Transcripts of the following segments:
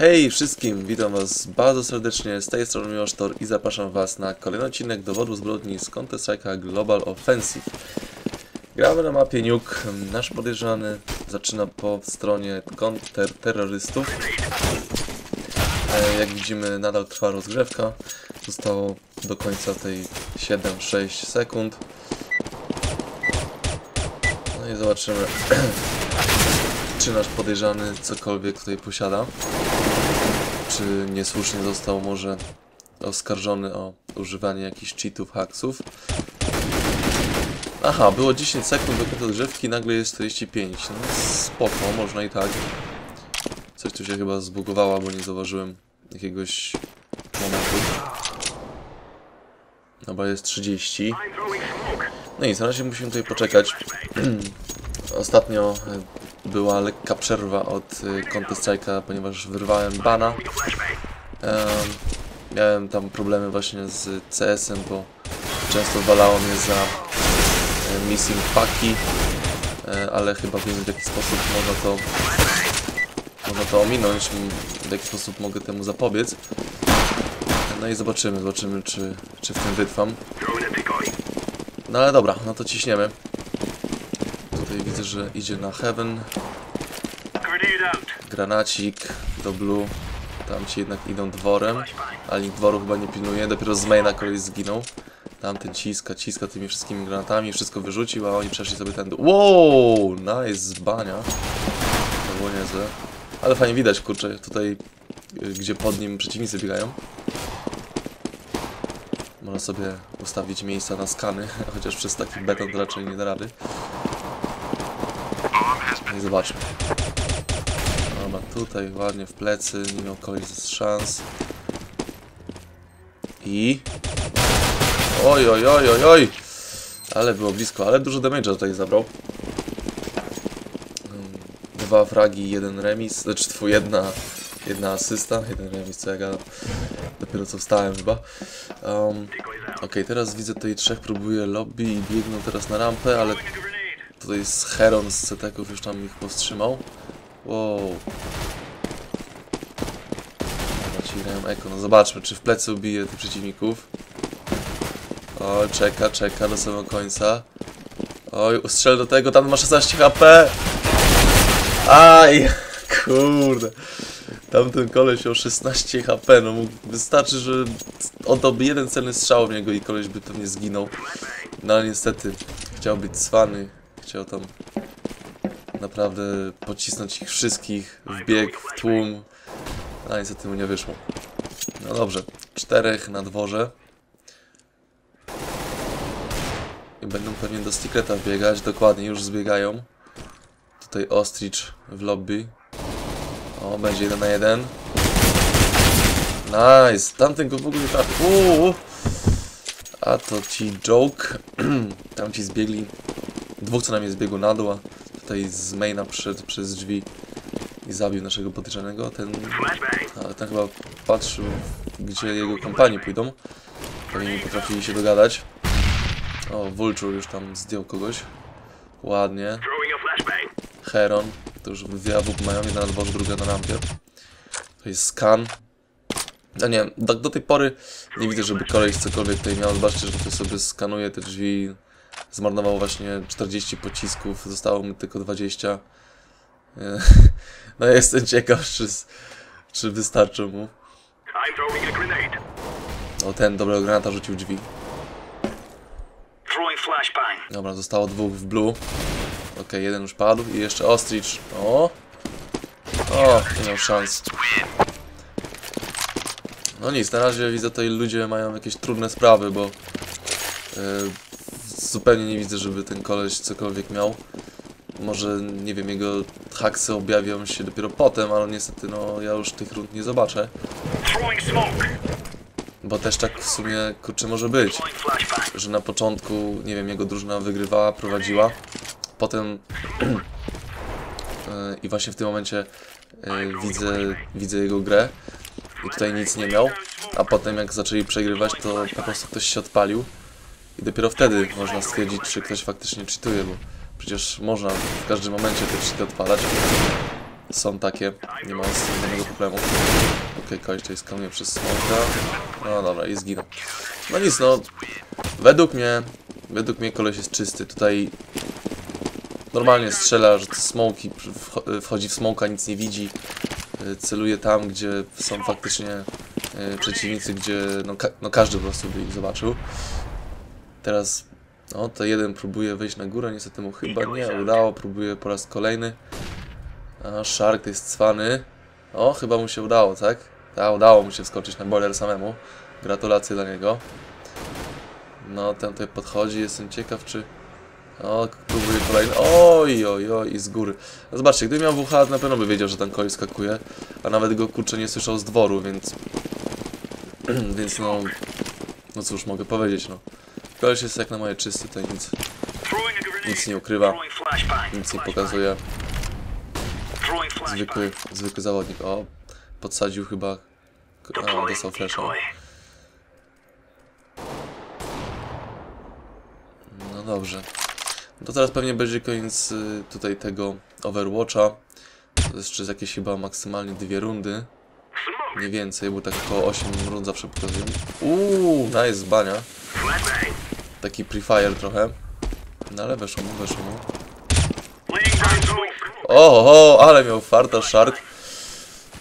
Hej wszystkim, witam was bardzo serdecznie, z tej strony Miłosz Tor i zapraszam was na kolejny odcinek dowodu zbrodni z Counter Strike'a Global Offensive. Gramy na mapie Nuke, nasz podejrzany zaczyna po stronie kontrterrorystów. E, Jak widzimy nadal trwa rozgrzewka, zostało do końca tej 7-6 sekund. No i zobaczymy czy nasz podejrzany cokolwiek tutaj posiada. Czy niesłusznie został może oskarżony o używanie jakichś cheatów, hacksów. Aha, było 10 sekund do końca drzewki, nagle jest 45. No spoko, można i tak. Coś tu się chyba zbugowało, bo nie zauważyłem jakiegoś momentu. Dobra, jest 30. No i na razie musimy tutaj poczekać. Ostatnio e, była lekka przerwa od e, Counter Strike'a, ponieważ wyrwałem bana. Em, miałem tam problemy właśnie z CS-em, bo często walało mnie za e, missing paki, e, ale chyba wiem w jaki sposób można to można to ominąć, w jaki sposób mogę temu zapobiec. No i zobaczymy, zobaczymy czy, czy w tym wytrwam. No ale dobra, no to ciśniemy. Tutaj widzę, że idzie na Heaven. Granacik do Blue. Tam ci jednak idą dworem. Ale nikt dworu chyba nie pilnuje. Dopiero z maina koleś zginął. Tamten ciska, ciska tymi wszystkimi granatami. Wszystko wyrzucił, a oni przeszli sobie ten... Wow! Nice, bania. To było niezłe. Ale fajnie widać, kurczę, tutaj y, gdzie pod nim przeciwnicy biegają. Można sobie ustawić miejsca na skany, chociaż przez taki beton to raczej nie da rady. I zobaczmy. Dobra, tutaj ładnie w plecy, nie miał kogoś z szans. I... Oj, oj, oj, oj, oj! Ale było blisko, ale dużo damage'a tutaj zabrał. Mm, Dwa fragi, jeden remis, znaczy twój jedna, jedna asysta, jeden remis, co ja gadam. Dopiero co wstałem chyba. Um, Okej, teraz widzę tutaj trzech próbuje lobby i biegną teraz na rampę, ale tutaj z Heron z CT-ków już tam ich powstrzymał. Wow. Dobra, eko. No zobaczmy, czy w plecy ubije tych przeciwników. O, czeka, czeka do samego końca. Oj, ustrzel do tego, tam ma 16 HP! Aj! Kurde. Tamten koleś miał 16 HP, no mógł, wystarczy, że oddałby jeden celny strzał w niego i koleś by pewnie zginął. No ale niestety, chciał być cwany, chciał tam naprawdę pocisnąć ich wszystkich w bieg, w tłum. A niestety mu nie wyszło. No dobrze, czterech na dworze. I będą pewnie do Secreta biegać, dokładnie, już zbiegają. Tutaj Ostrich w lobby. O, będzie jeden na jeden. Nice, tamten go w ogóle nie trafił. A to ci joke. Tam ci zbiegli. Dwóch co najmniej zbiegło na dół, a tutaj z maina przyszedł przez drzwi i zabił naszego potyczanego. Ten, a, ten chyba patrzył, gdzie jego kompanii pójdą. Pewnie nie potrafili się dogadać. O, Vulture już tam zdjął kogoś. Ładnie. Heron. To już dwie AWP mają, jedna na dworze, druga na rampie. To jest skan. No nie, do, do tej pory nie widzę, żeby koleś cokolwiek tutaj miał. Zobaczcie, że to sobie skanuje te drzwi. Zmarnował właśnie 40 pocisków, zostało mu tylko 20. E, No ja jestem ciekaw, czy, czy wystarczy mu. O, ten dobrego granata rzucił drzwi. Dobra, zostało dwóch w blue. Okej, jeden już padł i jeszcze Ostrich. O! O, nie miał szans. No nic, na razie widzę tutaj ludzie mają jakieś trudne sprawy, bo e, zupełnie nie widzę, żeby ten koleś cokolwiek miał. Może, nie wiem, jego haksy objawią się dopiero potem, ale niestety, no, ja już tych rund nie zobaczę. Bo też tak w sumie, kurczę, może być. Że na początku, nie wiem, jego drużyna wygrywała, prowadziła. Potem e, i właśnie w tym momencie e, widzę, widzę jego grę i tutaj nic nie miał, a potem jak zaczęli przegrywać, to po prostu ktoś się odpalił i dopiero wtedy można stwierdzić, czy ktoś faktycznie cheatuje, bo przecież można w każdym momencie te cheaty odpalać. są takie. Nie ma z żadnego problemu. Okej, koleś tutaj skaluje przez smoka. No dobra, i zginął. No nic, no. Według mnie, według mnie koleś jest czysty. Tutaj normalnie strzela, że smoki, wcho- wchodzi w smoka, nic nie widzi. Y, Celuje tam, gdzie są faktycznie y, przeciwnicy, gdzie no, ka no każdy po prostu by ich zobaczył. Teraz, no to jeden próbuje wejść na górę, niestety mu chyba nie udało, próbuje po raz kolejny. A Shark to jest cwany. O, chyba mu się udało, tak? Tak, udało mu się wskoczyć na boiler samemu. Gratulacje dla niego. No, ten tutaj podchodzi, jestem ciekaw, czy... O, próbuje kolejny. Oj, oj, oj, i z góry. No zobaczcie, gdyby miał WH, na pewno by wiedział, że ten koleś skakuje. A nawet go kurczę nie słyszał z dworu, więc... więc no... No cóż, mogę powiedzieć, no. Koleś jest jak na moje czysty, tutaj nic, nic nie ukrywa, nic nie pokazuje. Zwykły, zwykły zawodnik. O, podsadził chyba... A, dostał. No dobrze. To teraz pewnie będzie koniec y, tutaj tego Overwatcha. To jeszcze jakieś chyba maksymalnie dwie rundy. Nie więcej, bo tak około 8 rund zawsze pokazuję. Uuu, nice, bania. Taki pre-fire trochę. No ale weszło mu, weszło mu. Laying down smoke. O, o, ale miał farta Shark.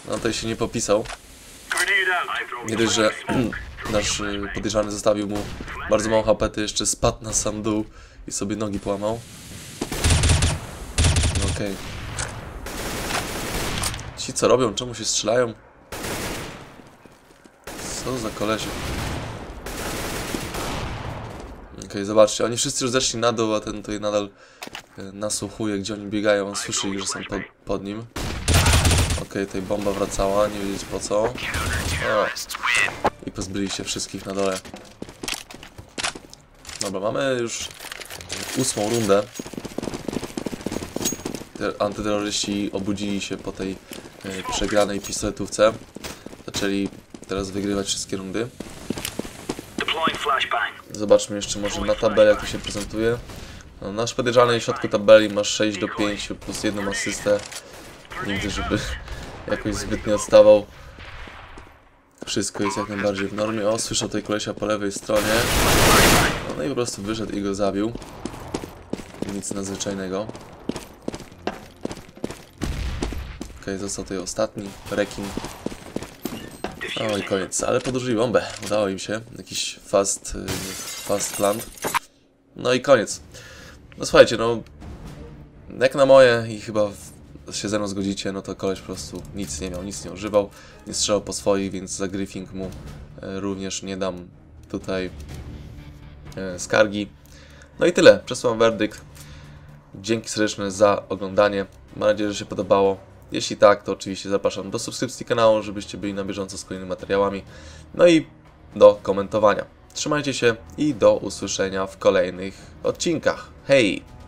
No tutaj się nie popisał. Nie dość, że nasz y, podejrzany zostawił mu bardzo mało HP, to jeszcze spadł na sam dół i sobie nogi połamał. No okej. Ci co robią? Czemu się strzelają? Co za kolesie? Okej, zobaczcie, oni wszyscy już zeszli na dół, a ten tutaj nadal y, nasłuchuje, gdzie oni biegają, on słyszy ich, że są pod, pod nim. Okej, tutaj bomba wracała, nie wiedzieć po co. O. I pozbyli się wszystkich na dole. Dobra, mamy już ósmą rundę. Te antyterroryści obudzili się po tej e, przegranej pistoletówce. Zaczęli teraz wygrywać wszystkie rundy. Zobaczmy jeszcze może na tabelę jak to się prezentuje. No, nasz podejrzany w środku tabeli ma 6 do 5 plus jedną asystę. Nie widzę, żeby jakoś zbytnio odstawał. Wszystko jest jak najbardziej w normie. O, słyszę tutaj kolesia po lewej stronie. No, no i po prostu wyszedł i go zabił. Nic nadzwyczajnego. Okej, został tutaj ostatni. Rekin. No i koniec, ale podłożyli bombę. Udało im się. Jakiś fast, y, fast land. No i koniec. No słuchajcie, no jak na moje i chyba się ze mną zgodzicie, no to koleś po prostu nic nie miał, nic nie używał, nie strzelał po swoich, więc za griefing mu e, również nie dam tutaj e, skargi. No i tyle, przesyłam werdykt. Dzięki serdeczne za oglądanie. Mam nadzieję, że się podobało. Jeśli tak, to oczywiście zapraszam do subskrypcji kanału, żebyście byli na bieżąco z kolejnymi materiałami. No i do komentowania. Trzymajcie się i do usłyszenia w kolejnych odcinkach. Hej!